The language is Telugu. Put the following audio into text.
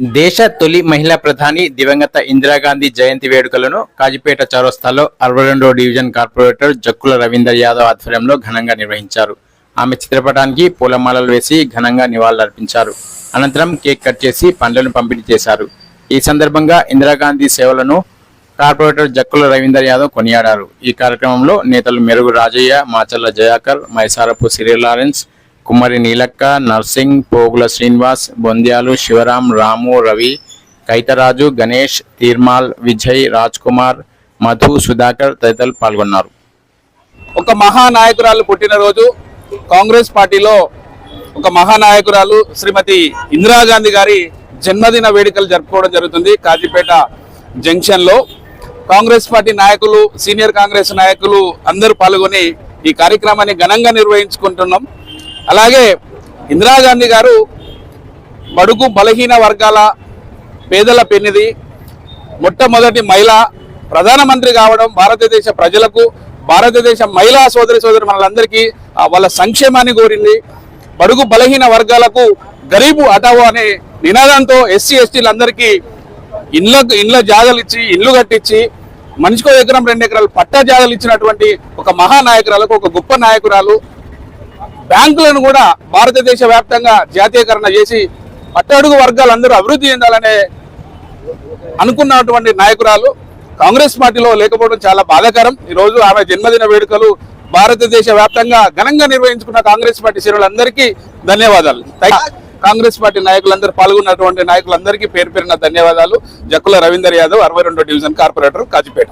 దేశ తొలి మహిళా ప్రధాని దివంగత ఇందిరాగాంధీ జయంతి వేడుకలను కాజిపేట చౌరస్తాలో అరవై రెండో డివిజన్ కార్పొరేటర్ జక్కుల రవీందర్ యాదవ్ ఆధ్వర్యంలో ఘనంగా నిర్వహించారు. ఆమె చిత్రపటానికి పూలమాలలు వేసి ఘనంగా నివాళులర్పించారు. అనంతరం కేక్ కట్ చేసి పండ్లను పంపిణీ చేశారు. ఈ సందర్భంగా ఇందిరాగాంధీ సేవలను కార్పొరేటర్ జక్కుల రవీందర్ యాదవ్ కొనియాడారు. ఈ కార్యక్రమంలో నేతలు మెరుగు రాజయ్య మాచల్ల జయాకర్ మైసారపు సిరి లారెన్స్ కుమారి నీలక్క నర్సింగ్ పోగుల శ్రీనివాస్ బొంద్యాలు శివరాం రాము రవి కైతరాజు గణేష్ తీర్మాల్ విజయ్ రాజ్ కుమార్ మధు సుధాకర్ తదితరులు పాల్గొన్నారు. ఒక మహానాయకురాలు పుట్టినరోజు కాంగ్రెస్ పార్టీలో ఒక మహానాయకురాలు శ్రీమతి ఇందిరాగాంధీ గారి జన్మదిన వేడుకలు జరుపుకోవడం జరుగుతుంది కాజీపేట జంక్షన్లో. కాంగ్రెస్ పార్టీ నాయకులు సీనియర్ కాంగ్రెస్ నాయకులు అందరూ పాల్గొని ఈ కార్యక్రమాన్ని ఘనంగా నిర్వహించుకుంటున్నాం. అలాగే ఇందిరాగాంధీ గారు బడుగు బలహీన వర్గాల పేదల పెన్నిది మొట్టమొదటి మహిళ ప్రధానమంత్రి కావడం భారతదేశ ప్రజలకు భారతదేశ మహిళా సోదరి సోదరి మనలందరికీ ఆ, వాళ్ళ సంక్షేమాన్ని కోరింది. బడుగు బలహీన వర్గాలకు గరీబు హటావో అనే నినాదంతో ఎస్సీ ఎస్టీలందరికీ ఇండ్ల ఇండ్ల జాగలు ఇచ్చి ఇల్లు కట్టించి మనిషికో ఎకరం రెండు ఎకరాలు పట్టా జాగలు ఇచ్చినటువంటి ఒక మహానాయకురాలకు ఒక గొప్ప నాయకురాలు బ్యాంకులను కూడా భారతదేశ వ్యాప్తంగా జాతీయకరణ చేసి పట్టడుగు వర్గాలందరూ అభివృద్ధి చెందాలనే అనుకున్నటువంటి నాయకురాలు కాంగ్రెస్ పార్టీలో లేకపోవడం చాలా బాధాకరం. ఈ రోజు ఆమె జన్మదిన వేడుకలు భారతదేశ వ్యాప్తంగా ఘనంగా నిర్వహించుకున్న కాంగ్రెస్ పార్టీ శ్రేణులందరికీ ధన్యవాదాలు. కాంగ్రెస్ పార్టీ నాయకులందరూ పాల్గొన్నటువంటి నాయకులందరికీ పేరు పేరున ధన్యవాదాలు. జక్కుల రవీందర్ యాదవ్ అరవై రెండో డివిజన్ కార్పొరేటర్ కాజీపేట.